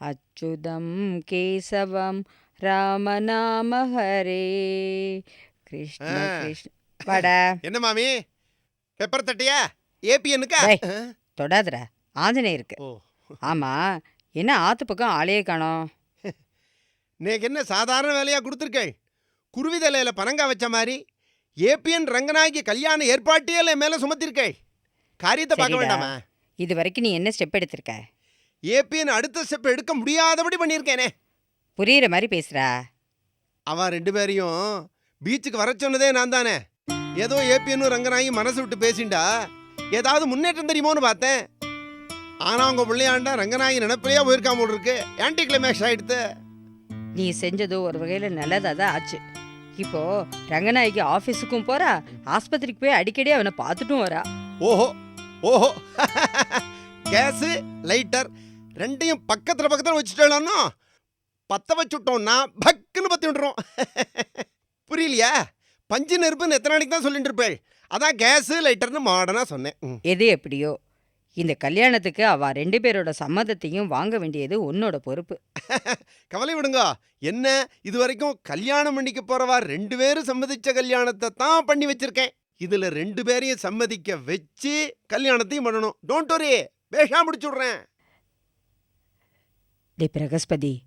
அச்சுதம் கேசவம் ராமநாம ஹரே கிருஷ்ண ஆ. கிருஷ்ண. வாடா. என்ன மாமி? பெப்பர் தட்டியா? ஏபிஎனுக்கா டேய். தொடாதடா. ஆஞ்சநேயருக்கு. ஓ. ஆமா. என்ன ஆத்து பக்கம் ஆளையே காணோம். நேக்கு என்ன சாதாரண வேலையா கொடுத்துருக்கேன்? குருவி தலையில பனங்கா வச்ச மாதிரி ஏபிஎன் ரங்கநாயகி கல்யாண ஏற்பாட்டையே என் மேல சுமத்திருக்கேன். காரியத்தை பார்க்க சரிடா. வேண்டாமா? இது வரைக்கும் நீ என்ன ஸ்டெப் எடுத்திருக்க? ஏபிஎன் அடுத்த ஸ்டெப் எடுக்க முடியாதபடி பண்ணியிருக்கேனே. புரியுற மாதிரி பேசுறா. அவன் ரெண்டு பேரையும் பீச்சுக்கு வர சொன்னதே நான் தானே. ஏதோ ஏபிஎன்னு ரங்கநாயகி மனசு விட்டு பேசிண்டா. ஏதாவது முன்னேற்றம் தெரியுமோன்னு பார்த்தேன். ஆனா அவங்க பிள்ளையாண்டா ரங்கநாயகி நினைப்பிலேயே போயிருக்காம போல் இருக்கு. ஆன்டி கிளைமேக்ஸ் ஆயிடுத்து. நீ செஞ்சது ஒரு வகையில நல்லதா தான் ஆச்சு. இப்போ ரங்கநாயகி ஆபீஸுக்கும் போறா ஆஸ்பத்திரிக்கு போய் அடிக்கடி அவனை பார்த்துட்டும் வரா. ஓஹோ ஓஹோ. கேஸு லைட்டர் ரெண்டையும் பக்கத்துல பக்கத்துல வச்சுட்டோம்னா பத்த வச்சுட்டோம்னா பக்குன்னு பத்தி விட்டுரும். புரியலையா? பஞ்சு நெருப்புன்னு எத்தனை நாளைக்கு தான் சொல்லிட்டு இருப்பேள் அதான் கேஸு லைட்டர்னு மாடனா சொன்னேன். எது எப்படியோ இந்த கல்யாணத்துக்கு அவ ரெண்டு பேரோட சம்மதத்தையும் வாங்க வேண்டியது உன்னோட பொறுப்பு. கவலை விடுங்க. என்ன? இது வரைக்கும் கல்யாணம் பண்ணிக்க போறவா ரெண்டு பேரும் சம்மதிச்ச கல்யாணத்தை தான் பண்ணி வச்சிருக்கேன். இதுல ரெண்டு பேரையும் சம்மதிக்க வச்சு கல்யாணத்தையும் பண்ணணும். டோன்ட் வரி பேஷா முடிச்சு விடுறேன். டே பிரகஸ்பதி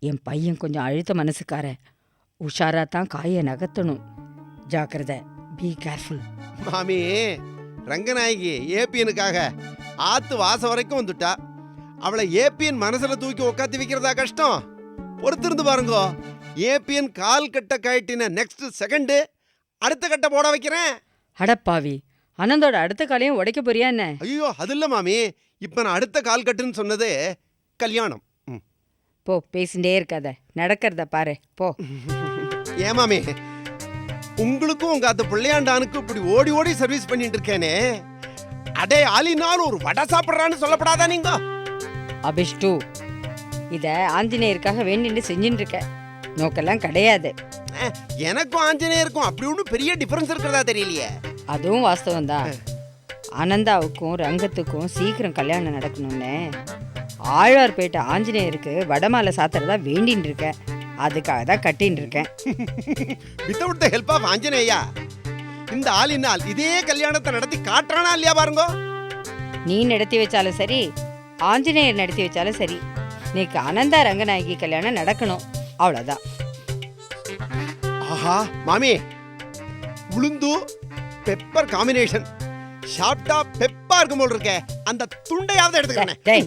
என் பையன் கொஞ்சம் அழுத்த மனசுக்கார. உஷாரா தான் காயை நகர்த்தணும். ஜாக்கிரதை பி கேர்ஃபுல் மாமி ரங்கநாயகி ஏபிஎனுக்காக ஆத்து வாசம் வரைக்கும் வந்துட்டா. அவளை ஏபிஎன் மனசுல தூக்கி உக்காத்தி வைக்கிறதா கஷ்டம்? பொறுத்திருந்து பாருங்க. ஏபிஎன் கால் கட்ட கழட்டின நெக்ஸ்ட் செகண்டு அடுத்த கட்ட போட வைக்கிறேன். அடப்பாவி அனந்தோட அடுத்த காலையும் உடைக்க போறியா என்ன? ஐயோ அது இல்ல மாமி. இப்ப நான் அடுத்த கால் கட்டுன்னு சொன்னது கல்யாணம். போ பேசிண்டே இருக்காத. நடக்கிறத பாரு. போ. ஏன் மாமி உங்களுக்கும் உங்க அந்த பிள்ளையாண்டானுக்கும் இப்படி ஓடி ஓடி சர்வீஸ் பண்ணிட்டு இருக்கேனே. அடே ஆலினால் ஒரு வடை சாப்பிடுறான்னு சொல்லப்படாதா நீங்க? அபிஷ்டு இத ஆஞ்சநேயருக்காக வேண்டிட்டு செஞ்சுட்டு இருக்க நோக்கெல்லாம் கிடையாது. எனக்கும் ஆஞ்சநேயருக்கும் அப்படி ஒன்றும் பெரிய டிஃபரன்ஸ் இருக்கிறதா தெரியலையே. அதுவும் வாஸ்தவம் தான் ஆனந்தாவுக்கும் ரங்கத்துக்கும் சீக்கிரம் கல்யாணம் நடக்கணும்னு. ஆழ்வார்பேட்டை ஆஞ்சநேயருக்கு வடமாலை சாத்துறதா வேண்டின்னு இருக்கேன். அதுக்காக தான் கட்டின்னு இருக்கேன். Without the help of Anjaneya இந்த ஆளினால் இதே கல்யாணத்தை நடத்தி காட்டுறானா இல்லையா பாருங்க? நீ நடத்தி வச்சாலும் சரி ஆஞ்சநேயர் நடத்தி வச்சாலும் சரி இன்னைக்கு அனந்தா ரங்கநாயகி கல்யாணம் நடக்கணும். அவ்வளோதான் ஆஹா மாமி உளுந்து பெப்பர் காம்பினேஷன் சாப்பிட்டா பெப்பா இருக்கும் போல் இருக்கே. அந்த துண்டையாவது எடுத்துக்கிறேன். டேய்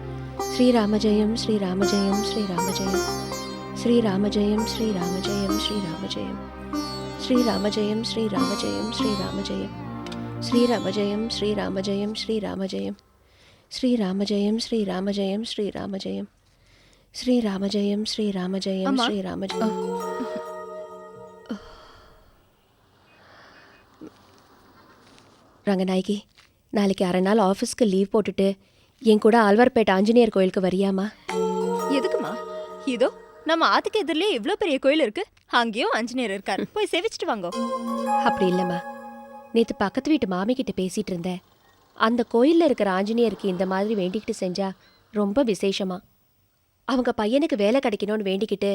ஸ்ரீராமஜெயம் ஸ்ரீராமஜெயம் ஸ்ரீராமஜெயம். ஸ்ரீராமஜெயம் ஸ்ரீராமஜெயம் ஸ்ரீராமஜெயம். ஸ்ரீராமஜெயம் ஸ்ரீராமஜெயம் ஸ்ரீராமஜெயம். ஸ்ரீராமஜெயம் ஸ்ரீராமஜெயம் ஸ்ரீராமஜெயம். ஸ்ரீராமஜெயம் ஸ்ரீராமஜெயம் ஸ்ரீராமஜெயம். ஸ்ரீராமஜெயம் ஸ்ரீராமஜெயம் ஸ்ரீராமஜெயம். ரங்கநாயகி நாளைக்கு அரை நாள் ஆஃபீஸ்க்கு லீவ் போட்டுட்டு என் கூட ஆழ்வார்பேட்டை ஆஞ்சநேயர் கோயிலுக்கு வரியாமா? எதுக்குமா? இதோ நம்ம ஆத்துக்கு எதிரிலே இவ்ளோ பெரிய கோயில் இருக்கு. அங்கேயும் ஆஞ்சநேயர் இருக்காரு. போய் சேவிச்சிட்டு வாங்கோ. அப்படி இல்லைம்மா. நேற்று பக்கத்து வீட்டு மாமி கிட்ட பேசிட்டு இருந்தேன். அந்த கோயிலில் இருக்கிற ஆஞ்சநேயருக்கு இந்த மாதிரி வேண்டிக்கிட்டு செஞ்சா ரொம்ப விசேஷமா. அவங்க பையனுக்கு வேலை கிடைக்கணும்னு வேண்டிக்கிட்டு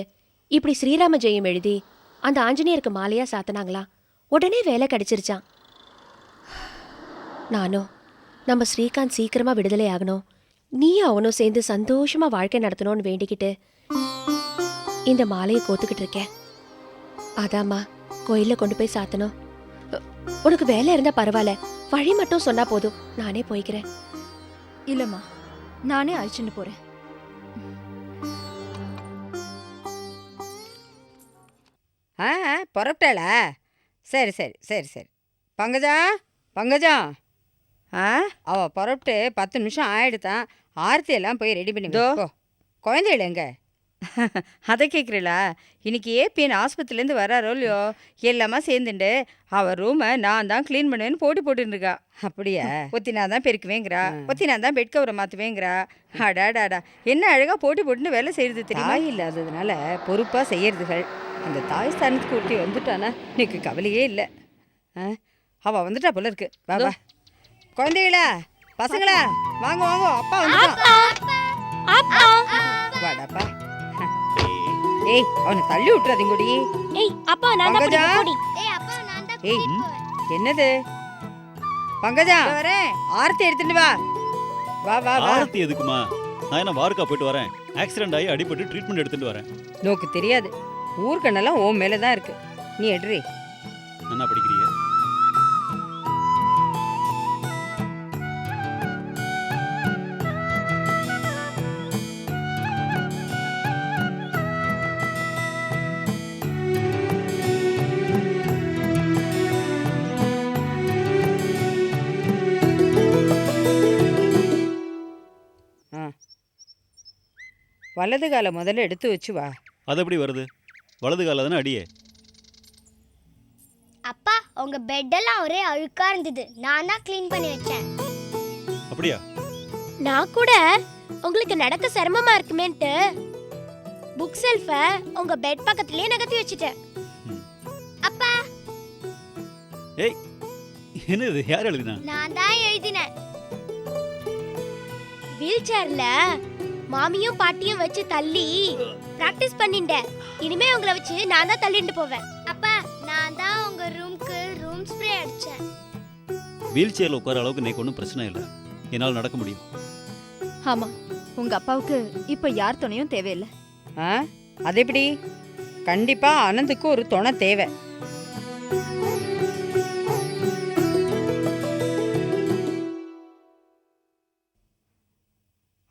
இப்படி ஸ்ரீராம ஜெயம் எழுதி அந்த ஆஞ்சநேயருக்கு மாலையா சாத்தினாங்களாம் உடனே வேலை கிடைச்சிருச்சான் நானும் நம்ம ஸ்ரீகாந்த் சீக்கிரமா விடுதலை ஆகணும். நீயும் அவனும் சேர்ந்து சந்தோஷமா வாழ்க்கை நடத்தணும்னு வேண்டிக்கிட்டு இந்த மாலையை கோத்துக்கிட்டு இருக்கேன். அதாம்மா கோயிலில் கொண்டு போய் சாத்தணும். உனக்கு வேலை இருந்தா பரவாயில்ல. வழி மட்டும் சொன்னா போதும். நானே போய்க்கிறேன். இல்லம்மா நானே அழைச்சிட்டு போறேன். ஆ புறப்பட்டாளா? சரி சரி சரி சரி. பங்கஜா பங்கஜா. ஆ? அவ புறப்பட்டு பத்து நிமிஷம் ஆயிடுதான் ஆர்த்தி எல்லாம் போய் ரெடி பண்ணி குழந்தைகள் எங்க? அதை கேட்குறீளா இன்னைக்கு ஏபிஎன் ஆஸ்பத்திரிலேருந்து வராரோ இல்லையோ? எல்லாமே சேர்ந்துண்டு. அவ ரூமை நான் தான் க்ளீன் பண்ணுவேன்னு போட்டி போட்டுன்னு இருக்கா அப்படியா? ஒத்தி நான் தான் பெருக்குவேங்கிறா. ஒத்தி நான் தான் பெட் கவரை மாற்றுவேங்கிறா அடாடாடா. என்ன அழகாக போட்டி போட்டுன்னு வேலை செய்யறது தெரியுமா? இல்லாததுனால பொறுப்பாக செய்யறதுகள். அந்த தாய் ஸ்தானத்துக்கு ஒருத்தி வந்துட்டானா எனக்கு கவலையே இல்லை. ஆ? அவ வந்துட்டா போல இருக்கு. வா. குழந்தைகளா பசங்களா வாங்க வாங்க அப்பா வந்துட்டான். வாடாப்பா. ஏய் அவனை தள்ளி விட்டுறாதீங்கடி ஏய் அப்பா நான் தான். ஏய் அப்பா நான் தான் ஏய். என்னது? பங்கஜா வரேன் ஆர்த்தி எடுத்துட்டு வா. வா வா வா. ஆரத்தி எதுக்குமா? நான் என்ன வாருக்கா போயிட்டு வரேன். ஆக்சிடென்ட் ஆகி அடிபட்டு ட்ரீட்மெண்ட் எடுத்துட்டு வரேன். நோக்கு தெரியாது. ஊர்க்கண்ணெல்லாம் உன் மேலே தான் இருக்கு. நீ எடுறி. என்ன படிக்கிறீங்க வலது காலை முதல்ல எடுத்து வச்சு வா. அது எப்படி வருது? வலது கால தானே அடியே? அப்பா உங்க பெட் எல்லாம் ஒரே அழுக்கா இருந்தது. நான் தான் க்ளீன் பண்ணி வச்சேன். அப்படியா? நான் கூட உங்களுக்கு நடக்க சிரமமா இருக்குமேன்ட்டு புக் செல்ஃபை உங்க பெட் பக்கத்துலயே நகர்த்தி வச்சுட்டேன். அப்பா. ஏய் என்ன இது யார் எழுதினா? நான் தான் எழுதினேன். வீல் சேர்ல மாமியும் பாட்டியும் வச்சு தள்ளி பிராக்டிஸ் பண்ணிட்டேன். இனிமே உங்களை வச்சு நான் தான் தள்ளிட்டு போவேன். அப்பா நான் தான் உங்க ரூம்க்கு ரூம் ஸ்ப்ரே அடிச்சேன். வீல் சேர்ல உட்கார அளவுக்கு இன்னைக்கு ஒன்றும் பிரச்சனை இல்லை. என்னால் நடக்க முடியும். ஆமா உங்க அப்பாவுக்கு இப்ப யார் துணையும் தேவையில்லை. ஆ? அது எப்படி? கண்டிப்பா ஆனந்துக்கு ஒரு துணை தேவை.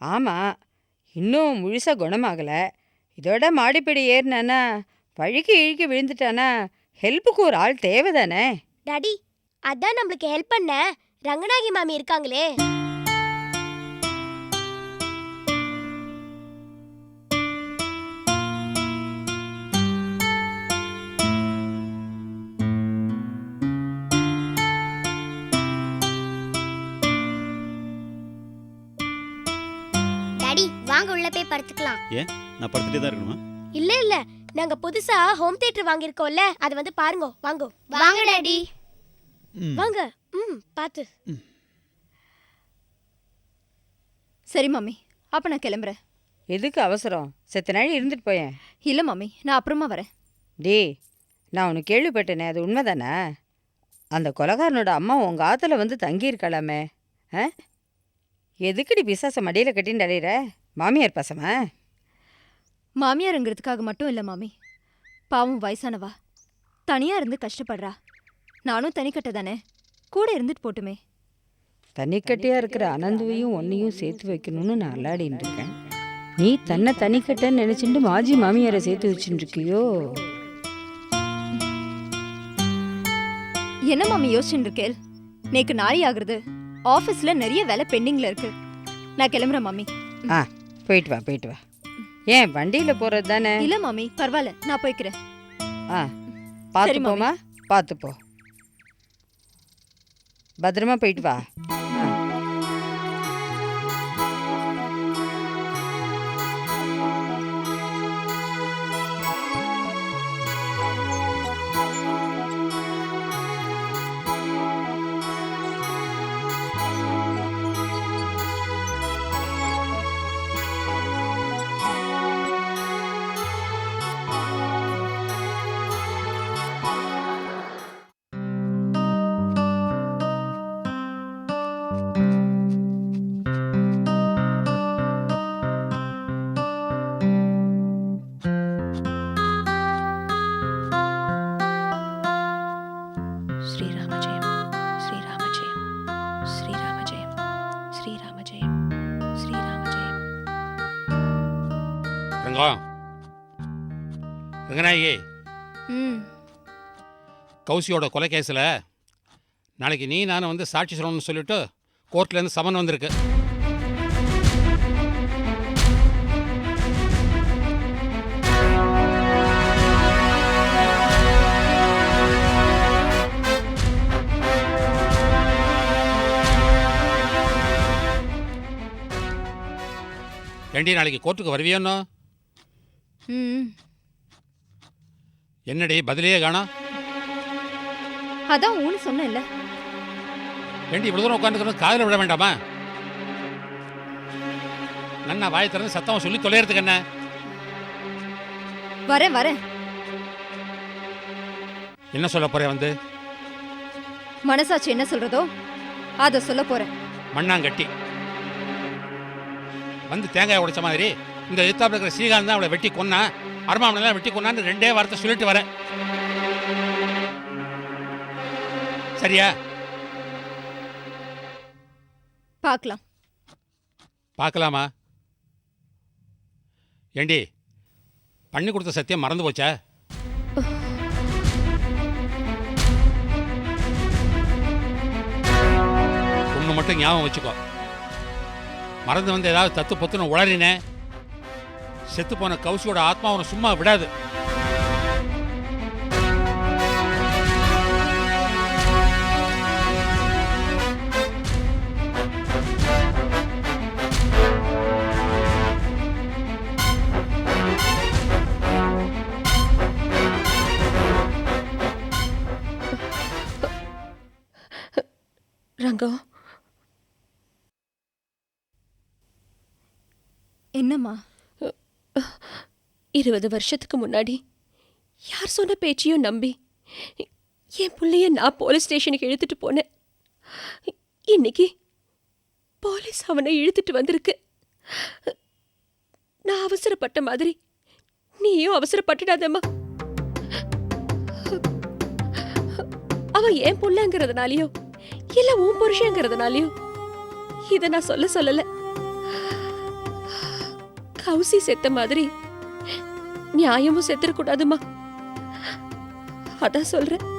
ஆமா இன்னும் முழுசா குணமாகலை. இதோட மாடிப்படி ஏறினானா வழுக்கி இழுக்கி விழுந்துட்டானா ஹெல்ப்புக்கு ஒரு ஆள் தேவைதானே? டாடி அதான் நம்மளுக்கு ஹெல்ப் பண்ண ரங்கநாயகி மாமி இருக்காங்களே. வாங்க உள்ள போய் படுத்துக்கலாம். நான் படுத்துட்டே தான் இருக்கணுமா? இல்ல இல்ல. நாங்க புதுசா ஹோம் தியேட்டர் வாங்கியிருக்கோம்ல அது வந்து பாருங்க வாங்க. வாங்க டாடி. ம். வாங்க. ம் பாத்து. சரி மம்மி. அப்ப நான் கிளம்புறேன். எதுக்கு அவசரம்? செத்த நாள் இருந்துட்டு போயேன். இல்ல மம்மி. நான் அப்புறமா வரேன். டேய் நான் உனக்கு கேள்விப்பட்டேனே. அது உண்மைதானே? அந்த கொலகாரனோட அம்மா உங்க ஆத்துல வந்து தங்கியிருக்கலாமே. ஆ? எதுக்குடி பிசாச மடியில கட்டின்னு அடையிற மாமியார் பசமா? மாமியாருங்கிறதுக்காக மட்டும் இல்ல மாமி. பாவம் வயசானவா. தனியா இருந்து கஷ்டப்படுறா. நானும் தனிக்கட்ட தானே கூட இருந்துட்டு போட்டுமே. தனிக்கட்டையா இருக்கிற அனந்துவையும் உன்னையும் சேர்த்து வைக்கணும்னு நான் அல்லாடின்னு இருக்கேன். நீ தன்னை தனிக்கட்டைன்னு நினைச்சுட்டு மாஜி மாமியாரை சேர்த்து வச்சுட்டு இருக்கியோ என்ன மாமி யோசிச்சுட்டு இருக்கேள்? நேக்கு நாளை ஆகுறது. ஆபீஸ்ல நிறைய வேலை பெண்டிங்ல இருக்கு. நான் கிளம்புறேன் மாமி. ஆ. போயிட்டு வா போயிட்டு வா. ஏன் வண்டியில போறது தானே? இல்ல மாமி பரவாயில்ல நான் போய்க்கிறேன். ஆ பார்த்து சரி, மாமி. போமா பார்த்து போ. பத்திரமா போயிட்டு வா. ஸ்ரீராம ஜெயம் ஸ்ரீராம ஜெயம் ஸ்ரீராம ஜெயம் ஸ்ரீராம ஜெயம் ஸ்ரீராம ஜெயம் ரங்கம் ரங்கநாயகி. ம். கௌசியோட கொலை கேஸில் நாளைக்கு நீ நானும் வந்து சாட்சி சொல்லணும்னு சொல்லிட்டு கோர்ட்லேருந்து சமன் வந்திருக்கு. ஏண்டி நாளைக்கு கோர்ட்டுக்கு வருவியோன்னோ ம். என்னடி பதிலையே காணோம் அதான் ஊன்னு சொன்னேன்ல. ஏண்டி இவ்வளோ தூரம் உட்காந்துக்கிறது காதில் விட வேண்டாமா? நன்னா வாயை திறந்து சத்தம் சொல்லி தொலைகிறதுக்கு என்ன? வரேன் வரேன். என்ன சொல்ல போறேன் வந்து? மனசாட்சி என்ன சொல்றதோ அத சொல்ல போறேன். மண்ணாங்கட்டி. வந்து தேங்காய் உடைச்ச மாதிரி இந்த எத்தாப்பில் இருக்கிற ஸ்ரீகாந்த் தான் அவளை வெட்டி கொன்னா அருமாமனெல்லாம் வெட்டி கொன்னான்னு ரெண்டே வார்த்தை சொல்லிட்டு வரேன். சரியா? பார்க்கலாம். பார்க்கலாமா? ஏண்டி பண்ணி கொடுத்த சத்தியம் மறந்து போச்சா? ஒன்று மட்டும் ஞாபகம் வச்சுக்கோ. மறந்து வந்து ஏதாவது தத்து பொத்துன்னு உளறினேன் செத்து போன கவுசியோட ஆத்மா உன்னை சும்மா விடாது. ரங்கம் என்னம்மா? இருபது வருஷத்துக்கு முன்னாடி யார் சொன்ன பேச்சையும் நம்பி என் பிள்ளைய நான் போலீஸ் ஸ்டேஷனுக்கு இழுத்துட்டு போனேன். இன்னைக்கு போலீஸ் அவனை இழுத்துட்டு வந்திருக்கு. நான் அவசரப்பட்ட மாதிரி நீயும் அவசரப்பட்டுடாதம்மா. அவன் என் புள்ளங்கிறதுனாலயோ இல்லை உன் புருஷங்கிறதுனாலயோ இதை நான் சொல்ல சொல்லலை. கௌசி செத்த மாதிரி. நியாயமும் செத்துடக்கூடாதுமா அதான் சொல்றேன்.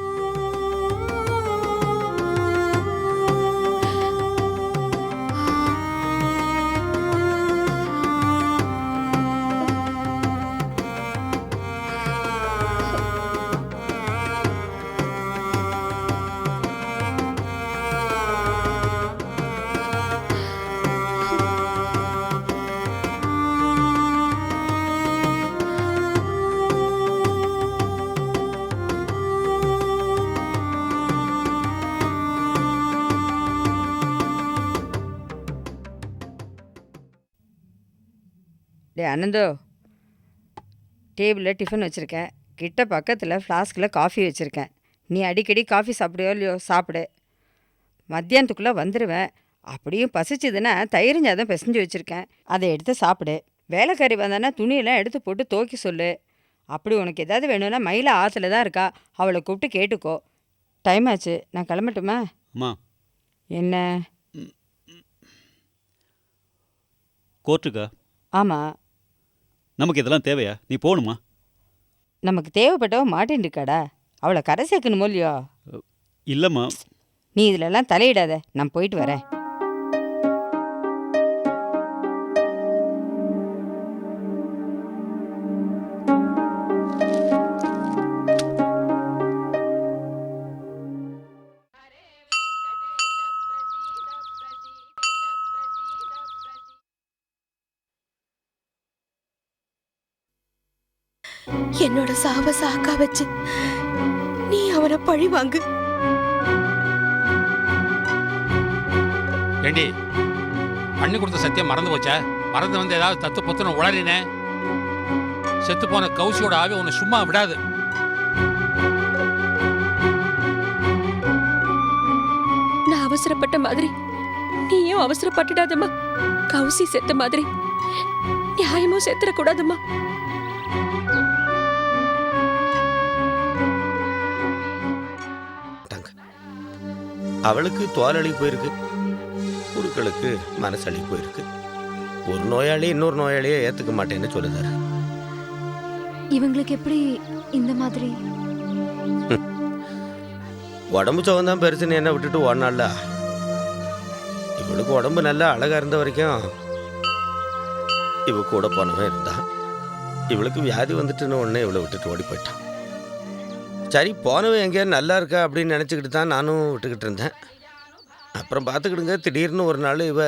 டே அனந்தோ டேபிளில் டிஃபன் வச்சுருக்கேன். கிட்ட பக்கத்தில் ஃப்ளாஸ்கில் காஃபி வச்சுருக்கேன். நீ அடிக்கடி காஃபி சாப்பிடுவோ இல்லையோ? சாப்பிடு. மத்தியானத்துக்குள்ளே வந்துடுவேன் அப்படியும் பசிச்சுதுன்னா தயிரிஞ்சாதான் பிசைஞ்சு வச்சுருக்கேன். அதை எடுத்து சாப்பிடு. வேலைக்காரி வந்தானா துணியெல்லாம் எடுத்து போட்டு துவைக்க சொல்லு. அப்படி உனக்கு ஏதாவது வேணும்னா மயில ஆற்றுல தான் இருக்கா? அவளை கூப்பிட்டு கேட்டுக்கோ. டைம் ஆச்சு. நான் கிளம்பட்டுமா? அம்மா என்ன? கோர்ட்டுக்கா? ஆமாம் நமக்கு இதெல்லாம் தேவையா? நீ போகணுமா நமக்கு தேவைப்பட்டவ மாட்டேன் இருக்காடா. அவளை கரை சேர்க்கணுமோ இல்லையோ? இல்லைம்மா. நீ இதிலெல்லாம் தலையிடாத. நான் போயிட்டு வரேன். என்னோட சாவ சாக்கா வச்சு நீ அவனை பழி வாங்கு. ஏண்டி பண்ணி கொடுத்த சத்தியம் மறந்து போச்சா? மறந்து வந்து ஏதாவது தத்து பொத்துன்னு உளறினே? செத்து போன கௌசியோட ஆவி உன்னை சும்மா விடாது. நான் அவசரப்பட்ட மாதிரி நீயும் அவசரப்பட்டுடாதம்மா. கௌசி செத்த மாதிரி நியாயமும் செத்துடக்கூடாதும்மா அவளுக்கு தோலழி போயிருக்கு. குருக்களுக்கு மனசளி போயிருக்கு. ஒரு நோயாளி இன்னொரு நோயாளியை ஏத்துக்க மாட்டேன்னு சொல்லுதாரு. இவங்களுக்கு எப்படி இந்த மாதிரி? உடம்பு சுகம் தான் பெருசுன்னு என்ன விட்டுட்டு ஓடனால இவளுக்கு உடம்பு நல்லா அழகா இருந்த வரைக்கும் இவ கூட போனவன் இருந்தா இவளுக்கு வியாதி வந்துட்டுன்னு உடனே இவளை விட்டுட்டு ஓடி போயிட்டான். சரி போனவன் எங்கேயாவது நல்லா இருக்கா அப்படின்னு நினச்சிக்கிட்டு தான் நானும் விட்டுக்கிட்டு இருந்தேன். அப்புறம் பார்த்துக்கிடுங்க திடீர்னு ஒரு நாள் இவ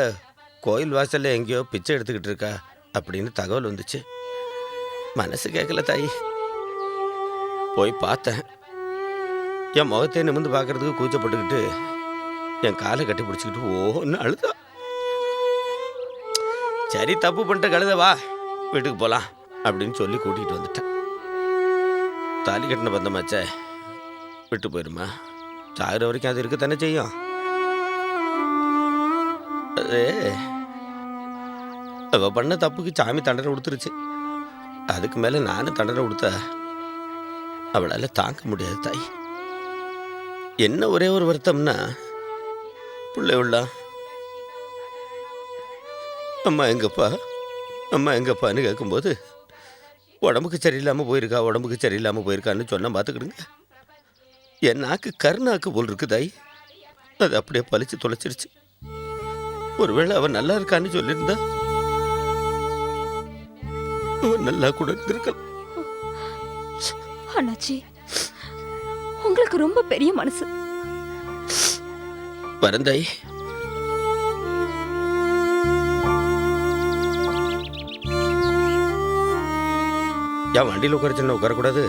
கோயில் வாசலில் எங்கேயோ பிச்சை எடுத்துக்கிட்டு இருக்கா அப்படின்னு தகவல் வந்துச்சு. மனசு கேட்கல தாயி. போய் பார்த்தேன். என் முகத்தை நிமிந்து பார்க்கறதுக்கு கூச்சப்பட்டுக்கிட்டு என் காலை கட்டி பிடிச்சிக்கிட்டு ஓன்னு அழுதா. சரி தப்பு பண்ணிட்ட கழுத வா வீட்டுக்கு போகலாம் அப்படின்னு சொல்லி கூட்டிகிட்டு வந்துட்டேன். தாலி கட்டின பந்தமாச்சே. விட்டு போயிருமா? சாகிற வரைக்கும் அது இருக்க தானே செய்யும். அதே அவ பண்ண தப்புக்கு சாமி தண்டனை கொடுத்துருச்சு அதுக்கு மேலே நானும் தண்டனை கொடுத்தா அவளால் தாங்க முடியாது தாய். என்ன ஒரே ஒரு வருத்தம்னா பிள்ளை உள்ளா அம்மா எங்கப்பா? அம்மா எங்கப்பான்னு கேட்கும்போது உடம்புக்கு சரியில்லாமல் போயிருக்கா உடம்புக்கு சரியில்லாமல் போயிருக்கான்னு சொன்னால் பார்த்துக்கிடுங்க என் நாக்கு கருநாக்கு போல் இருக்கு தாய். அது அப்படியே பழிச்சு தொலைச்சிருச்சு. ஒருவேளை அவன் நல்லா இருக்கான்னு சொல்லியிருந்தா அவன் நல்லா கூட இருந்திருக்கலாம். அண்ணாச்சி உங்களுக்கு ரொம்ப பெரிய மனசு. வரந்தாய் ஏன் வண்டியில் உட்கார சின்ன உட்காரக்கூடாது?